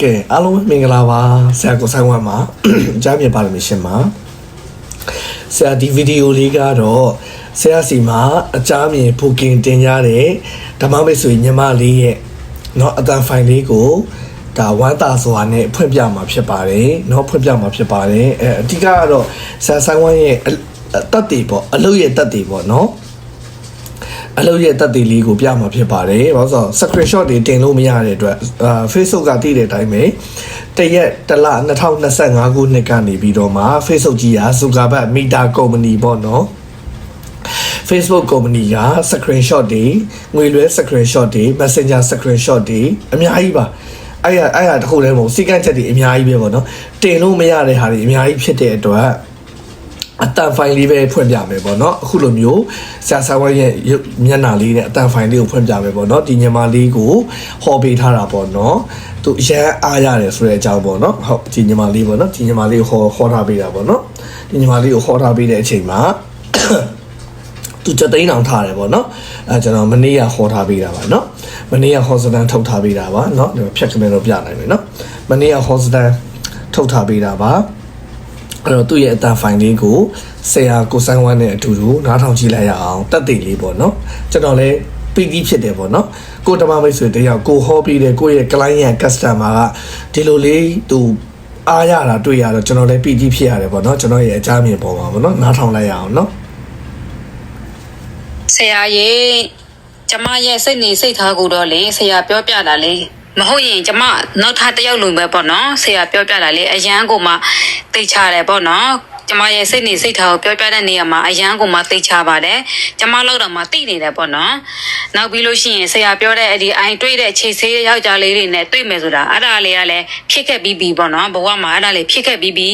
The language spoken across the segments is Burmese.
ကဲအားလုံးမင်္ဂလာပါဆရာကိုဆိုင်ဝမ်ပါအကြမ်းမြင်ပါလိမ့်မယ်ရှင်ပါဆရာဒီဗီဒီယိုလေးကတော့ဆရာစီမှာအကြမ်းမြင်ဖိုကင်တင်ကြတဲ့ဓမ္မမိတ်ဆွေညီမလေးရဲ့เนาะအတန်ဖိုင်လေးကိုဒါဝမ်းသာစွာနဲ့ဖွင့်ပြမှာဖြစ်ပါတယ်เนาะဖွင့်ပြမှာဖြစ်ပါတယ်အဲအဓိကကတော့ဆရာဆိုင်ဝမ်ရဲ့အတတ်တည်ပေါ့အလုပ်ရဲ့တတ်တည်ပေါ့เนาะ အလုပ်ရဲ့တက်တည်လေးကိုပြမှာဖြစ်ပါတယ်။ဘာလို့ဆိုတော့ screenshot တွေတင်လို့မရတဲ့အတွက်အာ Facebook ကတည်တဲ့အတိုင်းပဲတရက်တစ်လ2025ခုနှစ်ကနေပြီးတော့မှ Facebook ကြီးက Zuckerberg Meta Company ပေါ့နော်။ Facebook company က screenshot တွေငွေလွှဲ screenshot တွေ Messenger screenshot တွေအများကြီးပါအဲ့ရအဲ့ရတခုလည်းမဟုတ်စီကန့်ချက်တွေအများကြီးပဲပေါ့နော်တင်လို့မရတဲ့ဟာတွေအများကြီးဖြစ်တဲ့အတွက် အတန်ဖိုင်လေးပဲဖွင့်ပြမယ်ပေါ့နော်အခုလိုမျိုးဆရာဆာဝဲရဲ့ရုပ်မျက်နှာလေးနဲ့အတန်ဖိုင်လေးကိုဖွင့်ပြမယ်ပေါ့နော်ဒီညီမလေးကိုဟောပေးထားတာပေါ့နော်သူရမ်းအားရတယ်ဆိုတဲ့အကြောင်းပေါ့နော်ဟုတ်ဒီညီမလေးပေါ့နော်ဒီညီမလေးကိုဟောဟောထားပေးတာပေါ့နော်ဒီညီမလေးကိုဟောထားပေးတဲ့အချိန်မှာသူချက်သိန်းအောင်ထားတယ်ပေါ့နော်အဲကျွန်တော်မနေ့ကဟောထားပေးတာပါနော်မနေ့ကဟောစတန်ထုတ်ထားပေးတာပါနော်ဒီမှာဖြတ်ခမဲတော့ပြနိုင်မယ်နော်မနေ့ကဟောစတန်ထုတ်ထားပေးတာပါ အဲ့တော့သူ့ရဲ့အတန်ဖိုင်လေးကိုဆရာကိုဆိုင်ဝမ်းနဲ့အတူတူနားထောင်ကြည့်လိုက်ရအောင်တက်သိလေးပေါ့နော်ကျွန်တော်လည်းပီတိဖြစ်တယ်ပေါ့နော်ကိုတမမိတ်ဆွေတယောက်ကိုဟောပြီးတယ်ကိုရဲ့ client customer ကဒီလိုလေးသူအားရတာတွေ့ရတော့ကျွန်တော်လည်းပီတိဖြစ်ရတယ်ပေါ့နော်ကျွန်တော်ရဲ့အကြမ်းမြင်ပေါ်ပါပေါ့နော်နားထောင်လိုက်ရအောင်နော်ဆရာရေကျမရဲ့စိတ်နေစိတ်ထားကိုတော့လေဆရာပြောပြတာလေ မဟုတ်ရင်ကျမနောက်ထပ်တစ်ယောက်လုံပဲပေါ့နော်ဆရာပြောပြတာလေအရန်ကိုမှသိချတယ်ပေါ့နော်ကျမရဲ့စိတ်နေစိတ်ထားကိုပြောပြတဲ့နေရာမှာအရန်ကိုမှသိချပါတယ်ကျမလောက်တော့မှသိနေတယ်ပေါ့နော်နောက်ပြီးလို့ရှိရင်ဆရာပြောတဲ့အဲ့ဒီအိုင်တွေ့တဲ့ခြေဆေးယောက်ျားလေးတွေနဲ့တွေ့မယ်ဆိုတာအဲ့ဒါလေးကလည်းဖြစ်ခဲ့ပြီးပြီပေါ့နော်ဘဝမှာအဲ့ဒါလေးဖြစ်ခဲ့ပြီးပြီ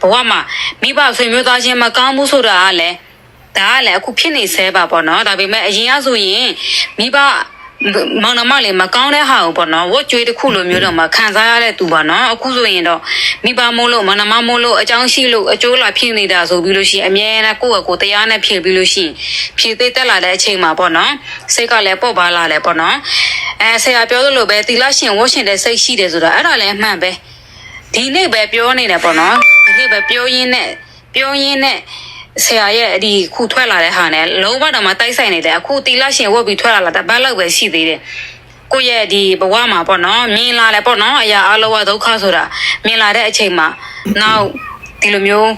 ဘဝမှာမိဘဆွေမျိုးသားချင်းမကောင်းမှုဆိုတာကလည်းဒါကလည်းအခုဖြစ်နေဆဲပါပေါ့နော်ဒါပေမဲ့အရင်ကဆိုရင်မိဘ မောင်နှမလေးမကောင်းတဲ့ဟာကိုပေါ့နော်ဝတ်ကြွေးတစ်ခုလိုမျိုးတော့မှခံစားရတဲ့သူပါနော်အခုဆိုရင်တော့မိဘမို့လို့မောင်နှမမို့လို့အကြောင်းရှိလို့အကျိုးလာဖြစ်နေတာဆိုပြီးလို့ရှိရင်အမြဲတမ်းကိုယ့်အကိုတရားနဲ့ဖြစ်ပြီးလို့ရှိရင်ဖြည့်သိတက်လာတဲ့အချိန်မှာပေါ့နော်စိတ်ကလည်းပေါ့ပါလာတယ်ပေါ့နော်အဲဆရာပြောသလိုပဲတီလာရှင်ဝတ်ရှင်တဲ့စိတ်ရှိတယ်ဆိုတာအဲ့ဒါလည်းအမှန်ပဲဒီနေ့ပဲပြောနေတယ်ပေါ့နော်ဒီနေ့ပဲပြောရင်းနဲ့ပြောရင်းနဲ့ ဆရာရဲ့ဒီခုထွက်လာတဲ့ဟာနဲ့လုံးဝတော့မတိုက်ဆိုင်နေတယ်အခုတီလာရှင်ဝတ်ပြီးထွက်လာတာတပတ်လောက်ပဲရှိသေးတယ်ကိုယ့်ရဲ့ဒီဘဝမှာပေါ့နော်မြင်လာတယ်ပေါ့နော်အရာအလောကဒုက္ခဆိုတာမြင်လာတဲ့အချိန်မှာနောက်ဒီလိုမျိုး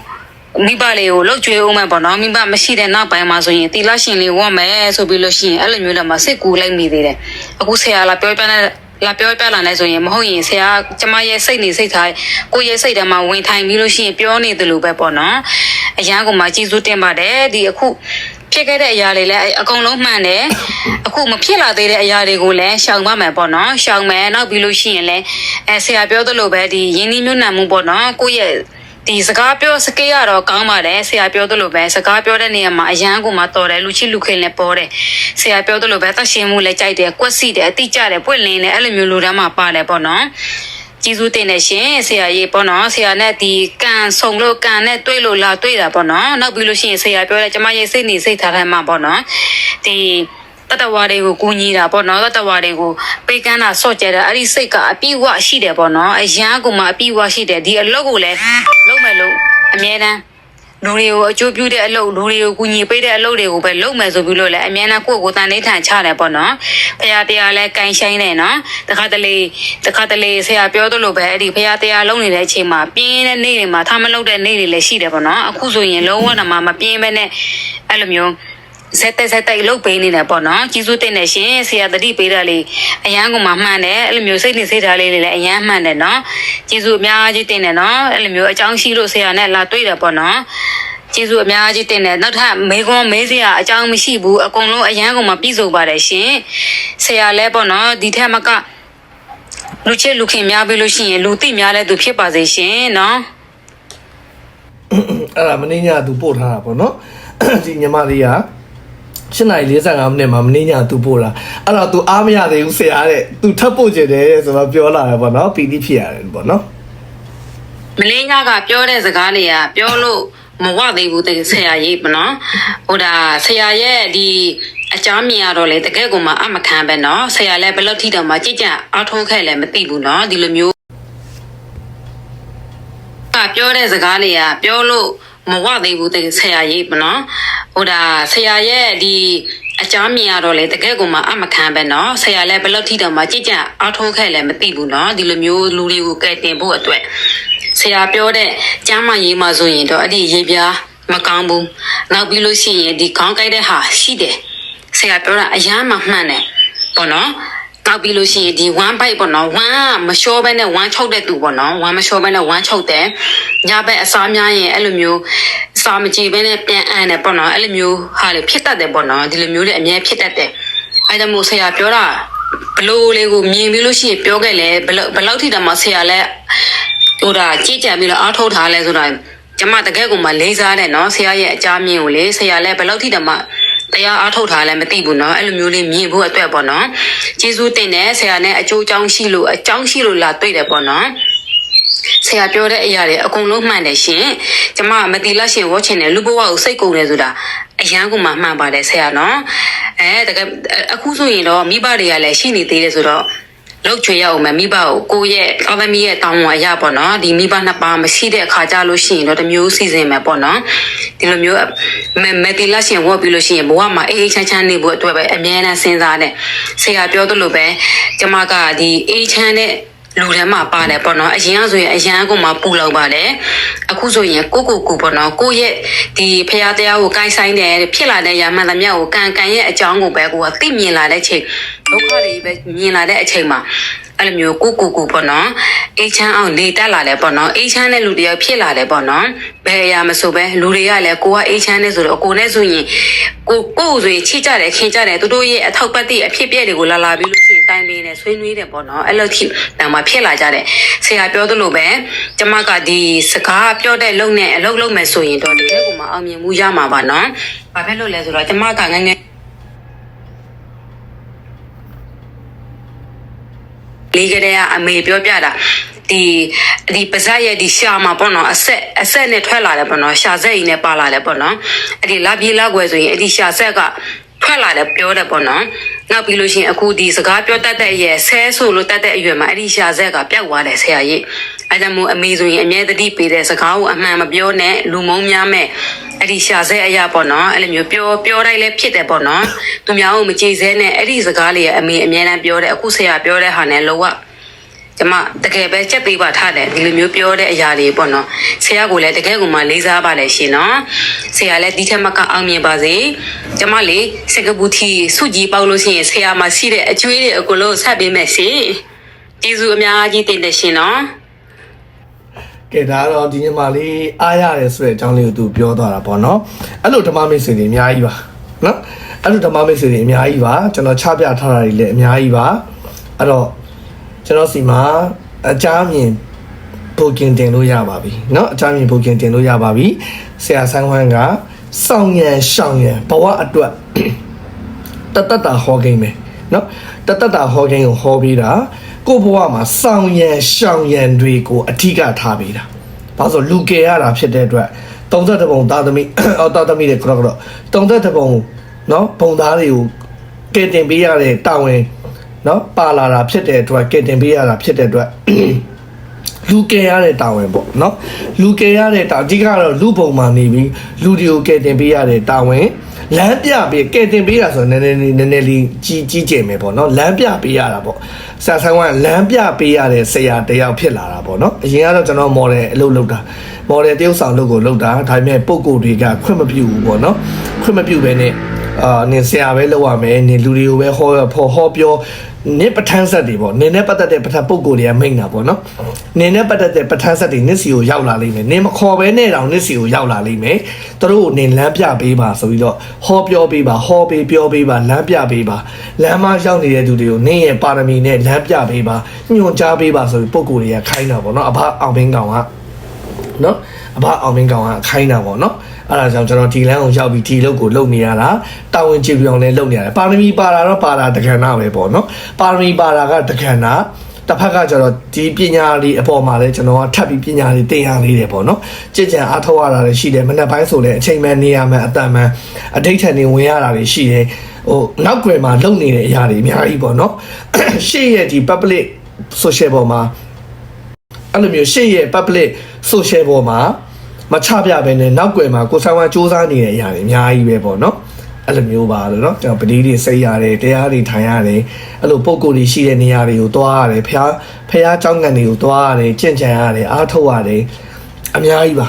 မိဘလေးကိုလှုပ်ကြွေးအောင်မယ်ပေါ့နော်မိဘမရှိတဲ့နောက်ပိုင်းမှာဆိုရင်တီလာရှင်လေးဝတ်မယ်ဆိုပြီးလို့ရှိရင်အဲ့လိုမျိုးလည်းမစစ်ကူလိုက်မိသေးတယ်အခုဆရာလာပြောပြတဲ့ လာပြောပြလာနေဆိုရင်မဟုတ်ရင်ဆရာကျမရဲ့စိတ်နေစိတ်ထားကိုယ့်ရဲ့စိတ်ထဲမှာဝင်ထိုင်ပြီးလို့ရှိရင်ပြောနေတယ်လို့ပဲပေါ့နော်အရန်ကမှကျေးဇူးတင်ပါတယ်ဒီအခုဖြစ်ခဲ့တဲ့အရာတွေလည်းအကုန်လုံးမှန်တယ်အခုမဖြစ်လာသေးတဲ့အရာတွေကိုလည်းရှောင်ပါမယ်ပေါ့နော်ရှောင်မယ်နောက်ပြီးလို့ရှိရင်လည်းအဲဆရာပြောသလိုပဲဒီယင်းနှီးမျိုးနံမှုပေါ့နော်ကိုယ့်ရဲ့ ဒီစကားပြောစကေးရတော့ကောင်းပါတယ်ဆရာပြောသလိုပဲစကားပြောတဲ့နေရာမှာအရန်ကိုမှတော်တယ်လူချစ်လူခင်လည်းပေါ်တယ်ဆရာပြောသလိုပဲတတ်ရှင်မှုလည်းကြိုက်တယ်ကွက်စီတယ်အတိကျတယ်ပွင့်လင်းတယ်အဲ့လိုမျိုးလူတန်းမှာပါတယ်ပေါ့နော်ကျေးဇူးတင်နေရှင်ဆရာကြီးပေါ့နော်ဆရာနဲ့ဒီကန်ဆုံလို့ကန်နဲ့တွေ့လို့လာတွေ့တာပေါ့နော်နောက်ပြီးလို့ရှိရင်ဆရာပြောတဲ့ကျမရဲ့စိတ်နေစိတ်ထားတိုင်းမှာပေါ့နော်ဒီ တတဝါတွေကိုကူညီတာပေါ့နော်တတဝါတွေကိုပေးကမ်းတာဆော့ကြတာအဲ့ဒီစိတ်ကအပြည့်အဝရှိတယ်ပေါ့နော်အရန်ကမှအပြည့်အဝရှိတယ်ဒီအလုပ်ကိုလည်းလုပ်မယ်လို့အမြဲတမ်းလူတွေကိုအကျိုးပြုတဲ့အလုပ်လူတွေကိုကူညီပေးတဲ့အလုပ်တွေကိုပဲလုပ်မယ်ဆိုပြီးလို့လည်းအမြဲတမ်းကိုယ့်ကိုယ်တန်နေထန်ချတယ်ပေါ့နော်ဖရာတရားလည်းကင်ဆိုင်တယ်နော်တခါတလေတခါတလေဆရာပြောသလိုပဲအဲ့ဒီဖရာတရားလုံးနေတဲ့အချိန်မှာပြင်းတဲ့နေ့တွေမှာထားမလုပ်တဲ့နေ့တွေလည်းရှိတယ်ပေါ့နော်အခုဆိုရင်လုံးဝတော့မပြင်းပဲနဲ့အဲ့လိုမျိုး ဇက်တက်ဇက်တိုက်လုတ်ပေးနေတယ်ပေါ့နော်ကျေးဇူးတင်နေရှင်ဆရာတတိပေးတာလေးအရန်ကမှမှန်တယ်အဲ့လိုမျိုးစိတ်နေစိတ်ထားလေးတွေလည်းအရန်မှန်တယ်နော်ကျေးဇူးအများကြီးတင်တယ်နော်အဲ့လိုမျိုးအကြောင်းရှိလို့ဆရာနဲ့လာတွေ့တယ်ပေါ့နော်ကျေးဇူးအများကြီးတင်တယ်နောက်ထပ်မေကွန်မေးစရာအကြောင်းမရှိဘူးအကုန်လုံးအရန်ကမှပြည့်စုံပါတယ်ရှင်ဆရာလည်းပေါ့နော်ဒီထက်မကလူချစ်လူခင်များပြီလို့ရှိရင်လူသိများတဲ့သူဖြစ်ပါစေရှင်နော်အဲ့ဒါမင်းညာသူပို့ထားတာပေါ့နော်ဒီညီမလေးက 7:45မိနစ်မှာမင်းညာသူပို့လာအဲ့တော့ तू အားမရသေးဘူးဆရာတဲ့ तू ထပ်ပို့ကျင်တယ်ဆိုတော့ပြောလာတယ်ပေါ့နော်ပီတိဖြစ်ရတယ်ပေါ့နော်မင်းညာကပြောတဲ့စကားတွေကပြောလို့မဝသေးဘူးတကယ်ဆရာရေးပေါ့နော်ဟိုဒါဆရာရဲ့ဒီအကြောင်းမြင်ရတော့လေတကယ်ကိုမှအမခံပဲနော်ဆရာလည်းဘယ်လောက်ထိတောင်မှကြည်ကြအားထုတ်ခဲ့လည်းမသိဘူးနော်ဒီလိုမျိုးကပြောတဲ့စကားတွေကပြောလို့ မဝသေးဘူးတဲ့ဆရာကြီးပေါ့နော်ဟိုဒါဆရာရဲ့ဒီအကြောင်းမြင်ရတော့လေတကယ်ကိုမှအမခံပဲเนาะဆရာလည်းဘယ်လောက်ထိတောင်မှကြည်ကြံအားထုတ်ခဲ့လည်းမသိဘူးเนาะဒီလိုမျိုးလူတွေကိုကဲတင်ဖို့အတွက်ဆရာပြောတဲ့ကျမ်းမာရေးမှာဆိုရင်တော့အဲ့ဒီရေပြားမကောင်းဘူးနောက်ပြီးလို့ရှိရင်ဒီခေါင်းကိုက်တဲ့ဟာရှိတယ်ဆရာပြောတာအရန်မှမှန်တယ်ပေါ့နော် တောက်ပြီးလို့ရှိရင်ဒီ1 byte ပေါ့နော်1ကမလျှောဘဲနဲ့1ချုပ်တဲ့သူပေါ့နော်1မလျှောဘဲနဲ့1ချုပ်တယ်ညဘက်အစားများရင်အဲ့လိုမျိုးအစာမကြည့်ဘဲနဲ့ပြန်အံ့တယ်ပေါ့နော်အဲ့လိုမျိုးဟာလေဖြစ်တတ်တယ်ပေါ့နော်ဒီလိုမျိုးတွေအများဖြစ်တတ်တယ်အဲ့ဒါမို့ဆရာပြောတာဘလို့လေးကိုမြင်ပြီးလို့ရှိရင်ပြောခဲ့လဲဘလို့ဘယ်လောက်ထိတောင်မှဆရာလဲဟိုဒါကြည်ကြံပြီးတော့အားထုတ်ထားလဲဆိုတာကျမတကယ်ကိုမှလေးစားတယ်နော်ဆရာရဲ့အကြမ်းမြင်ကိုလေဆရာလဲဘယ်လောက်ထိတောင်မှ တရားအားထုတ်ထားလည်းမသိဘူးเนาะအဲ့လိုမျိုးလေးမြင်ဖို့အတွက်ပေါ့နော်ကျေးဇူးတင်တယ်ဆရာနဲ့အကျိုးအကြောင်းရှိလို့အကြောင်းရှိလို့လာတွေ့တယ်ပေါ့နော်ဆရာပြောတဲ့အရာတွေအကုန်လုံးမှန်တယ်ရှင်ကျမမတိလရှင်ဝေါချင်တယ်လူဘဝကိုစိတ်ကုန်တယ်ဆိုတာအရန်ကမှမှန်ပါတယ်ဆရာနော်အဲတကယ်အခုဆိုရင်တော့မိဘတွေကလည်းရှိနေသေးတယ်ဆိုတော့ လောက်ချွေရအောင်မယ်မိဘကိုကိုယ့်ရဲ့အသမီးရဲ့တောင်းဝန်အရပေါ့နော်ဒီမိဘနှစ်ပါးမရှိတဲ့အခါကြလို့ရှိရင်တော့တစ်မျိုးစီစဉ်မယ်ပေါ့နော်ဒီလိုမျိုးမမတီလက်ရှင်ဝတ်ပြီးလို့ရှိရင်ဘဝမှာအေးအေးချမ်းချမ်းနေဖို့အတွက်ပဲအမြဲတမ်းစဉ်းစားတယ်ဆရာပြောသလိုပဲကျမကဒီအေးချမ်းတဲ့ လူထဲမှာပါတယ်ပေါ့နော်အရင်ကဆိုရင်အရန်ကမှပူလောက်ပါတယ်အခုဆိုရင်ကိုကိုကိုပေါ့နော်ကိုရဲ့ဒီဖရာတရားကိုကိုင်းဆိုင်တယ်ဖြစ်လာတဲ့ရာမှန်သမျှကိုကန်ကန်ရဲ့အကြောင်းကိုပဲကိုကသိမြင်လာတဲ့ချိန်ဒုက္ခတွေပဲမြင်လာတဲ့အချိန်မှာ အဲ့လိုမျိုးကိုကိုကိုပေါ့နော်အေးချမ်းအောင်နေတက်လာတယ်ပေါ့နော်အေးချမ်းတဲ့လူတယောက်ဖြစ်လာတယ်ပေါ့နော်ဘယ်အရာမဆိုပဲလူတွေကလည်းကိုကအေးချမ်းနေဆိုတော့ကိုနဲ့ဆိုရင်ကိုကိုဆိုရင်ချိကြတယ်ခင်ကြတယ်သူတို့ရဲ့အထောက်ပတ်တဲ့အဖြစ်အပျက်တွေကိုလာလာပြီးလို့ရှိရင်တိုင်ပင်နေဆွေးနွေးတယ်ပေါ့နော်အဲ့လိုထိတောင်မှဖြစ်လာကြတယ်ဆရာပြောသလိုပဲကျမကဒီစကားပြောတဲ့လုံနဲ့အလုပ်လုပ်မယ်ဆိုရင်တော့တကယ်ကိုမှအောင်မြင်မှုရမှာပါနော်ဘာဖြစ်လို့လဲဆိုတော့ကျမကငယ်ငယ် လေးကလေးကအမေပြောပြတာဒီဒီပါဇက်ရဲ့ဒီရှာမှာပေါ့နော်အဆက်အဆက်နဲ့ထွက်လာတယ်ပေါ့နော်ရှာဆက်ရင်နဲ့ပါလာတယ်ပေါ့နော်အဲ့ဒီလာပြေးလာွယ်ဆိုရင်အဲ့ဒီရှာဆက်ကထွက်လာတယ်ပြောတယ်ပေါ့နော်နောက်ပြီးလို့ရှိရင်အခုဒီစကားပြောတတ်တဲ့အရွယ်ဆဲဆိုလို့တတ်တဲ့အရွယ်မှာအဲ့ဒီရှာဆက်ကပျောက်သွားတယ်ဆရာကြီးအဲ့ဒါမို့အမေဆိုရင်အမြဲတတိပေးတဲ့စကားကိုအမှန်မပြောနဲ့လူမုံများမဲ့ အဲ့ဒီရှာဆဲအရာပေါ့နော်အဲ့လိုမျိုးပြောပြောတိုင်းလည်းဖြစ်တယ်ပေါ့နော်သူများကိုမကြည်စဲနဲ့အဲ့ဒီစကားလေးကအမေအမြဲတမ်းပြောတယ်အခုဆရာပြောတဲ့ဟာနဲ့လောကကျမတကယ်ပဲချက်သေးပါထားတယ်ဒီလိုမျိုးပြောတဲ့အရာတွေပေါ့နော်ဆရာကလည်းတကယ်ကိုမှလေးစားပါလေရှင်နော်ဆရာလည်းဒီထက်မကအောင်မြင်ပါစေကျမလေးစကပူတီစုကြည်ပေါလို့ရှိရင်ဆရာမှာရှိတဲ့အကျွေးတွေအကုန်လုံးဆက်ပေးမယ်ရှင်ကျေးဇူးအများကြီးတင်တယ်ရှင်နော် ကဲဒါတော့ဒီညီမလေးအားရတယ်ဆိုတဲ့အကြောင်းလေးကိုသူပြောသွားတာပေါ့နော်အဲ့လိုဓမ္မမိတ်ဆွေတွေအများကြီးပါနော်အဲ့လိုဓမ္မမိတ်ဆွေတွေအများကြီးပါကျွန်တော်ချပြထားတာတွေလည်းအများကြီးပါအဲ့တော့ကျွန်တော်စီမှာအကြမ်းမြင်ဘုတ်ကင်တင်လို့ရပါပြီเนาะအကြမ်းမြင်ဘုတ်ကင်တင်လို့ရပါပြီဆရာဆန်းဝမ်းကစောင့်ရန်ရှောင်ရန်ဘဝအတွက် တတတတာဟောကိန်းပဲ နော်တတတာဟောကိန်းကိုဟောပေးတာကို့ဘဝမှာစောင်ရံရှောင်ရံတွေကိုအထီးကထားပေးတာဘာလို့လူကယ်ရတာဖြစ်တဲ့အတွက်30ပုံသာသမီအော်သာသမီတွေကတော့ကတော့30ပုံနော်ပုံသားတွေကိုကယ်တင်ပေးရတဲ့တာဝန်နော်ပါလာတာဖြစ်တဲ့အတွက်ကယ်တင်ပေးရတာဖြစ်တဲ့အတွက်လူကယ်ရတဲ့တာဝန်ပေါ့နော်လူကယ်ရတဲ့တာအဓိကတော့လူပုံမှာနေပြီးလူတွေကိုကယ်တင်ပေးရတဲ့တာဝန် လမ်းပြပေးကဲတင်ပေးတာဆိုတော့နည်းနည်းနည်းနည်းလေးကြီးကြီးကျယ်မယ်ပေါ့နော်လမ်းပြပေးရတာပေါ့ဆရာဆိုင်ကလမ်းပြပေးရတဲ့ဆရာတယောက်ဖြစ်လာတာပေါ့နော်အရင်ကတော့ကျွန်တော်မော်ဒယ်အလုပ်လုပ်တာမော်ဒယ်တယောက်ဆောင်လုပ်ကိုလုပ်တာဒါပေမဲ့ပုံကိုယ်တွေကခွင့်မပြုဘူးပေါ့နော်ခွင့်မပြုဘဲနဲ့အာနင်ဆရာပဲလုပ်ရမယ်နင်လူတွေကိုပဲဟောဟောပြော နင်ပဋ္ဌာန်းဆက်တွေပေါ့နင်နဲ့ပတ်သက်တဲ့ပဋ္ဌာန်းပုံကိုယ်တွေကမိန့်တာပေါ့နော်နင်နဲ့ပတ်သက်တဲ့ပဋ္ဌာန်းဆက်တွေနစ်စီကိုရောက်လာလိမ့်မယ်နင်မခေါ်ဘဲနဲ့တောင်နစ်စီကိုရောက်လာလိမ့်မယ်သူတို့ကိုနင်လမ်းပြပေးပါဆိုပြီးတော့ဟောပြောပေးပါဟောပေးပြောပေးပါလမ်းပြပေးပါလမ်းမရောက်နေတဲ့သူတွေကိုနင်ရဲ့ပါရမီနဲ့လမ်းပြပေးပါညွှန်ကြားပေးပါဆိုပြီးပုံကိုယ်တွေကခိုင်းတာပေါ့နော်အဘအောင်ဘင်းကောင်ကနော်အဘအောင်မင်းကောင်ကခိုင်းတာပေါ့နော် အဲ့ဒါကြောင့်ကျွန်တော်ဒီလမ်းကိုရောက်ပြီးဒီလုပ်ကိုလုပ်နေရတာတာဝန်ကျေပြောင်းလဲလုပ်နေရတယ်ပါရမီပါတာတော့ပါတာတက္ကနာပဲပေါ့နော်ပါရမီပါတာကတက္ကနာတစ်ဖက်ကကျတော့ဒီပညာလေးအပေါ်မှာလည်းကျွန်တော်ကထပ်ပြီးပညာလေးသင်ရလေးတယ်ပေါ့နော်ကြည်ကြံအားထုတ်ရတာလည်းရှိတယ်မနေ့ပိုင်းဆိုလည်းအချိန်မှန်နေရမှန်အတန်မှန်အတိတ်ထန်နေဝင်ရတာတွေရှိတယ်ဟိုနောက်ွယ်မှာလုပ်နေတဲ့အရာတွေအများကြီးပေါ့နော်ရှေ့ရဲ့ဒီ public social ပေါ်မှာအဲ့လိုမျိုးရှေ့ရဲ့ public social ပေါ်မှာ မချပြဘဲနဲ့နောက်ွယ်မှာကိုဆိုင်ဝမ်စူးစမ်းနေတဲ့အရာတွေအများကြီးပဲပေါ့နော်အဲ့လိုမျိုးပါလို့เนาะကျွန်တော်ပတိတွေစိတ်ရတယ်တရားတွေထိုင်ရတယ်အဲ့လိုပုံကိုယ်တွေရှိတဲ့နေရာတွေကိုတွားရတယ်ဖះဖះเจ้าငံတွေကိုတွားရတယ်ကြင်ကြံရတယ်အားထုတ်ရတယ်အများကြီးပါ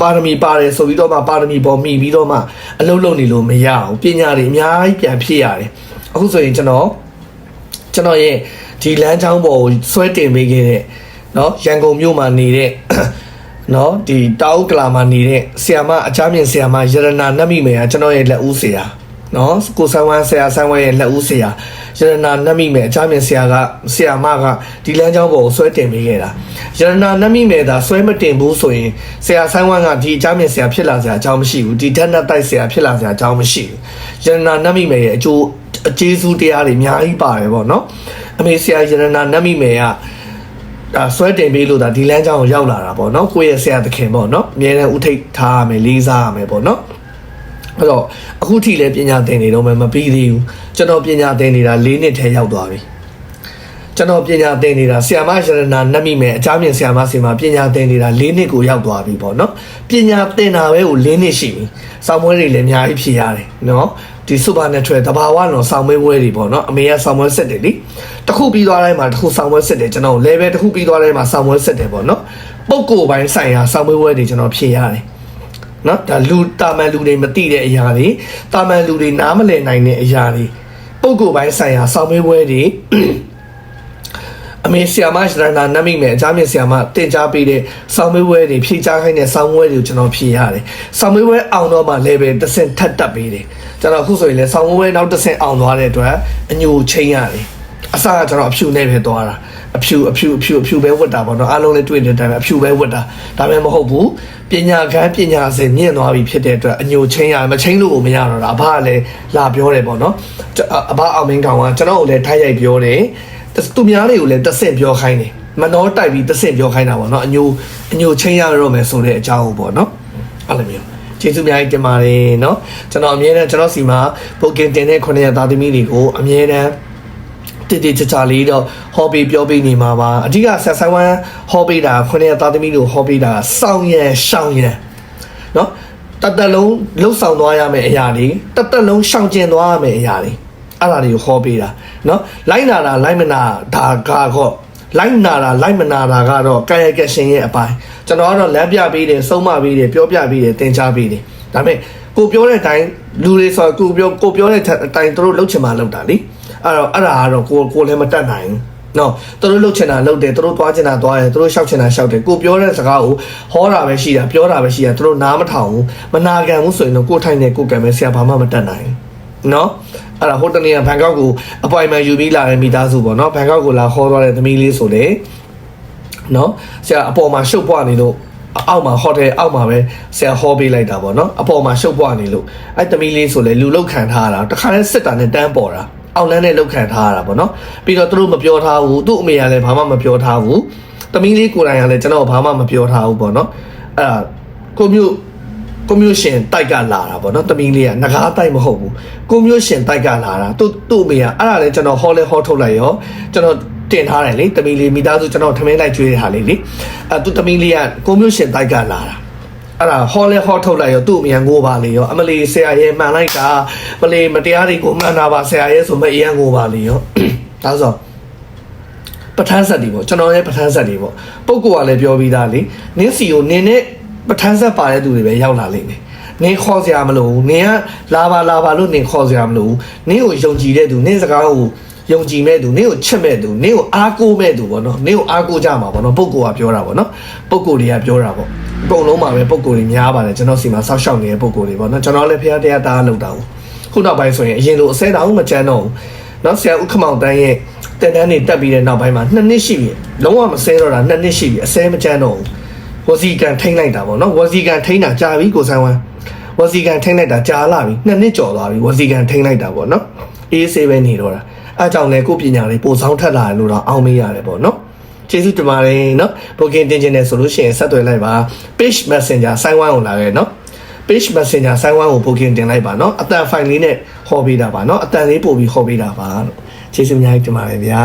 ပါရမီပါတယ်ဆိုပြီးတော့မှပါရမီပေါ်မိပြီးတော့မှအလုံးလုံးနေလို့မရအောင်ပညာတွေအများကြီးပြန်ဖြည့်ရတယ်အခုဆိုရင်ကျွန်တော်ကျွန်တော်ရဲ့ဒီလမ်းကြောင်းပေါ်ကိုဆွဲတင်ပေးခဲ့တဲ့เนาะရန်ကုန်မြို့မှာနေတဲ့ နော်ဒီတောက်ဥကလာမှာနေတဲ့ဆီယာမအချားမြင့်ဆီယာမရတနာနတ်မိမယ်ကကျွန်တော်ရဲ့လက်ဦးဆီယာနော်ကိုဆန်းဝမ်းဆီယာဆန်းဝဲရဲ့လက်ဦးဆီယာရတနာနတ်မိမယ်အချားမြင့်ဆီယာကဆီယာမကဒီလမ်းကြောင်းပေါ်ကိုဆွဲတင်ပေးခဲ့တာရတနာနတ်မိမယ်သာဆွဲမတင်ဘူးဆိုရင်ဆီယာဆန်းဝမ်းကဒီအချားမြင့်ဆီယာဖြစ်လာစရာအကြောင်းမရှိဘူးဒီဓာတ်နဲ့တိုက်ဆီယာဖြစ်လာစရာအကြောင်းမရှိဘူးရတနာနတ်မိမယ်ရဲ့အကျိုးအကျေးဇူးတရားတွေအများကြီးပါတယ်ပေါ့နော်အမေဆီယာရတနာနတ်မိမယ်က ဒါဆွဲတင်ပေးလို့ဒါဒီလမ်းကြောင်းကိုရောက်လာတာပေါ့နော်ကိုယ့်ရဲ့ဆရာသခင်ပေါ့နော်အမြဲတမ်းဥထိတ်ထားရမယ်လေးစားရမယ်ပေါ့နော်အဲ့တော့အခုထိလည်းပညာသင်နေတော့မှမပြီးသေးဘူးကျွန်တော်ပညာသင်နေတာ၄နှစ်ထဲရောက်သွားပြီကျွန်တော်ပညာသင်နေတာဆီယာမရတနာနတ်မိမယ်အချားမြင့်ဆီယာမဆီမှာပညာသင်နေတာ၄နှစ်ကိုရောက်သွားပြီပေါ့နော်ပညာသင်တာပဲကို၄နှစ်ရှိပြီစောင်းမွေးတွေလည်းအများကြီးဖြစ်ရတယ်နော်ဒီ supernatural တဘာဝတော့စောင်းမွေးပွဲတွေပေါ့နော်အမေကစောင်းမွေးစစ်တယ်လေ တစ်ခုပြီးသွားတိုင်းမှာတစ်ခုစောင်းမွေးစစ်တယ်ကျွန်တော် level တစ်ခုပြီးသွားတိုင်းမှာစောင်းမွေးစစ်တယ်ပေါ့နော်ပုံကိုယ်ပိုင်းဆိုင်ရာစောင်းမွေးပွဲတွေကျွန်တော်ဖြေရတယ်နော်ဒါလူတာမန်လူတွေမသိတဲ့အရာတွေတာမန်လူတွေနားမလည်နိုင်တဲ့အရာတွေပုံကိုယ်ပိုင်းဆိုင်ရာစောင်းမွေးပွဲတွေအမေဆီယာမရှရနာနတ်မိမယ်အကြမ်းမြင့်ဆီယာမတင် जा ပေးတဲ့ဆောင်းမွေးပွဲတွေဖြည့်ချခိုင်းတဲ့ဆောင်းမွေးတွေကိုကျွန်တော်ဖြည့်ရတယ်။ဆောင်းမွေးပွဲအောင်တော့မှ level တစ်ဆင့်ထပ်တက်ပေးတယ်။ကျွန်တော်အခုဆိုရင်လည်းဆောင်းမွေးပွဲနောက်တစ်ဆင့်အောင်သွားတဲ့အတွက်အညိုချင်းရတယ်။ အစကကျွန်တော်အဖြူနဲ့ပဲသွားတာ။အဖြူအဖြူအဖြူအဖြူပဲဝတ်တာပေါ့နော်။အားလုံးလည်းတွေ့တဲ့အတိုင်းပဲအဖြူပဲဝတ်တာ။ဒါပေမဲ့မဟုတ်ဘူး။ပညာကန်းပညာစင်မြင့်သွားပြီဖြစ်တဲ့အတွက်အညိုချင်းရမချင်းလို့မရတော့တာ။အဘကလည်းလာပြောတယ်ပေါ့နော်။အဘအောင်မင်းကောင်ကကျွန်တော်ကိုလည်းထိုက်ရိုက်ပြောတယ်။သူများတွေကိုလည်းတစ်ဆင့်ပြောခိုင်းတယ်မနှောတိုက်ပြီးတစ်ဆင့်ပြောခိုင်းတာပေါ့နော်အညိုအညိုချင်းရတော့မယ်ဆိုတဲ့အကြောင်းပေါ့နော်အဲ့လိုမျိုးကျေးဇူးများကြီးတင်ပါတယ်နော်ကျွန်တော်အမြဲတမ်းကျွန်တော်စီမှာပိုကင်တင်တဲ့ခုနှစ်ရက်သားသမီးတွေကိုအမြဲတမ်း တည်တည်ချာချာလေးတော့ဟောပေးပြောပေးနေမှာပါအဓိကဆက်ဆိုင်ဝမ်ဟောပေးတာခုနှစ်ရက်သားသမီးတွေကိုဟောပေးတာစောင်းရန်ရှောင်းရန်နော်တတ်တလုံးလှုပ်ဆောင်သွားရမယ့်အရာတွေတတ်တလုံးရှောင်ကျင်သွားရမယ့်အရာတွေအဲ့ဒါတွေကိုဟောပေးတာနော်လိုက်နာတာလိုက်မနာဒါကတော့လိုက်နာတာလိုက်မနာတာကတော့ကာယကရှင်ရဲ့အပိုင်းကျွန်တော်ကတော့လမ်းပြပေးတယ်စုံမပေးတယ်ပြောပြပေးတယ်သင်ကြားပေးတယ်ဒါပေမဲ့ကိုပြောတဲ့အတိုင်းလူတွေဆိုကိုပြောကိုပြောတဲ့အတိုင်းသူတို့လှုပ်ချင်မှလှုပ်တာလीအဲ့ တော့အဲ့ဒါကတော့ကိုကိုလည်းမတတ်နိုင်ဘူးနော်သူတို့လှုပ်ချင်တာလှုပ်တယ်သူတို့သွားချင်တာသွားတယ်သူတို့ရှောက်ချင်တာရှောက်တယ်ကိုပြောတဲ့စကားကိုဟောတာပဲရှိတာပြောတာပဲရှိတာသူတို့နားမထောင်ဘူးမနာခံဘူးဆိုရင်တော့ကိုထိုင်နေကိုကံပဲဆရာဘာမှမတတ်နိုင်ဘူးနော်အဲ့ဒါဟိုတနေ့ကဘန်ကောက်ကို appointment ယူပြီးလာတဲ့မိသားစုပေါ့နော်ဘန်ကောက်ကိုလာခေါ်သွားတဲ့သမီးလေးဆိုလေနော်ဆရာအပေါ်မှာရှုပ်ပွားနေလို့အောက်မှာဟိုတယ်အောက်မှာပဲဆရာဟောပေးလိုက်တာပေါ့နော်အပေါ်မှာရှုပ်ပွားနေလို့အဲ့သမီးလေးဆိုလေလူလောက်ခံထားတာတခါလဲစစ်တာနဲ့တန်းပေါ်တာ အောက်လန်းနဲ့လောက်ခံထားရတာပေါ့နော်ပြီးတော့သူတို့မပြောထားဘူးသူ့အမေကလည်းဘာမှမပြောထားဘူးသမီးလေးကိုယ်တိုင်ကလည်းကျွန်တော်ဘာမှမပြောထားဘူးပေါ့နော်အဲ့ဒါကိုမျိုးကိုမျိုးရှင်တိုက်ကလာတာပေါ့နော်တမီးလေးကငကားတိုက်မဟုတ်ဘူးကိုမျိုးရှင်တိုက်ကလာတာသူ့သူ့အမေကအဲ့ဒါလည်းကျွန်တော်ဟောလဲဟောထုတ်လိုက်ရောကျွန်တော်တင်ထားတယ်လေတမီးလေးမိသားစုကျွန်တော်ထမင်းလိုက်ကျွေးတဲ့ဟာလေးလေအဲသူ့တမီးလေးကကိုမျိုးရှင်တိုက်ကလာတာ အဲ့ဒါဟောလဲဟောထုတ်လိုက်ရောသူ့အမေကငိုပါလေရောအမလီဆရာရဲ့မှန်လိုက်တာမလီမတရားတွေကိုမှန်တာပါဆရာရဲ့ဆိုမအေးရငိုပါလေရောဒါဆိုပဋ္ဌာန်းဆက်တွေပေါ့ကျွန်တော်ရဲ့ပဋ္ဌာန်းဆက်တွေပေါ့ပုဂ္ဂိုလ်ကလည်းပြောပြီးသားလေနင်းစီကိုနင်းနဲ့ပဋ္ဌာန်းဆက်ပါတဲ့သူတွေပဲရောက်လာလိမ့်မယ်နင်းခေါ်စရာမလိုဘူးနင်းကလာပါလာပါလို့နင်းခေါ်စရာမလိုဘူးနင်းကိုယုံကြည်တဲ့သူနင်းစကားကိုယုံကြည်မဲ့သူနင်းကိုချစ်မဲ့သူနင်းကိုအားကိုးမဲ့သူပေါ့နော်နင်းကိုအားကိုးကြမှာပေါ့နော်ပုဂ္ဂိုလ်ကပြောတာပေါ့နော်ပုဂ္ဂိုလ်တွေကပြောတာပေါ့ အကုန်လုံးမှာပဲပုဂ္ဂိုလ်တွေများပါတယ်ကျွန်တော်စီမှာစောက်ရှောက်နေတဲ့ပုဂ္ဂိုလ်တွေပေါ့နော်ကျွန်တော်လည်းဖះတရားတားလောက်တာဘူးခုနောက်ပိုင်းဆိုရင်အရင်လိုအစဲတောင်မကြမ်းတော့ဘူးနော်ဆရာဥက္ကမောင်တန်းရဲ့တင်တန်းနေတက်ပြီးတဲ့နောက်ပိုင်းမှာနှစ်နှစ်ရှိပြီလုံးဝမစဲတော့တာနှစ်နှစ်ရှိပြီအစဲမကြမ်းတော့ဘူးဝစီကန်ထိမ့်လိုက်တာပေါ့နော်ဝစီကန်ထိမ့်တာကြာပြီကိုဆိုင်ဝမ်ဝစီကန်ထိမ့်လိုက်တာကြာလာပြီနှစ်နှစ်ကျော်သွားပြီဝစီကန်ထိမ့်လိုက်တာပေါ့နော်အေးဆေးပဲနေတော့တာအဲကြောင့်လဲကိုပညာလေးပိုဆောင်ထက်လာတယ်လို့တော့အောင်းမေးရတယ်ပေါ့နော် ကျေးဇူးတင်ပါတယ်เนาะ booking တင်ခြင်းနဲ့ဆိုလို့ရှိရင်ဆက်သွယ်လိုက်ပါ page messenger ဆိုင်းဝိုင်းကိုလာခဲ့เนาะ page messenger ဆိုင်းဝိုင်းကို booking တင်လိုက်ပါเนาะအတန် file လေးနဲ့ဟောပေးတာပါเนาะအတန်လေးပို့ပြီးဟောပေးတာပါလို့ကျေးဇူးအများကြီးတင်ပါတယ်ဗျာ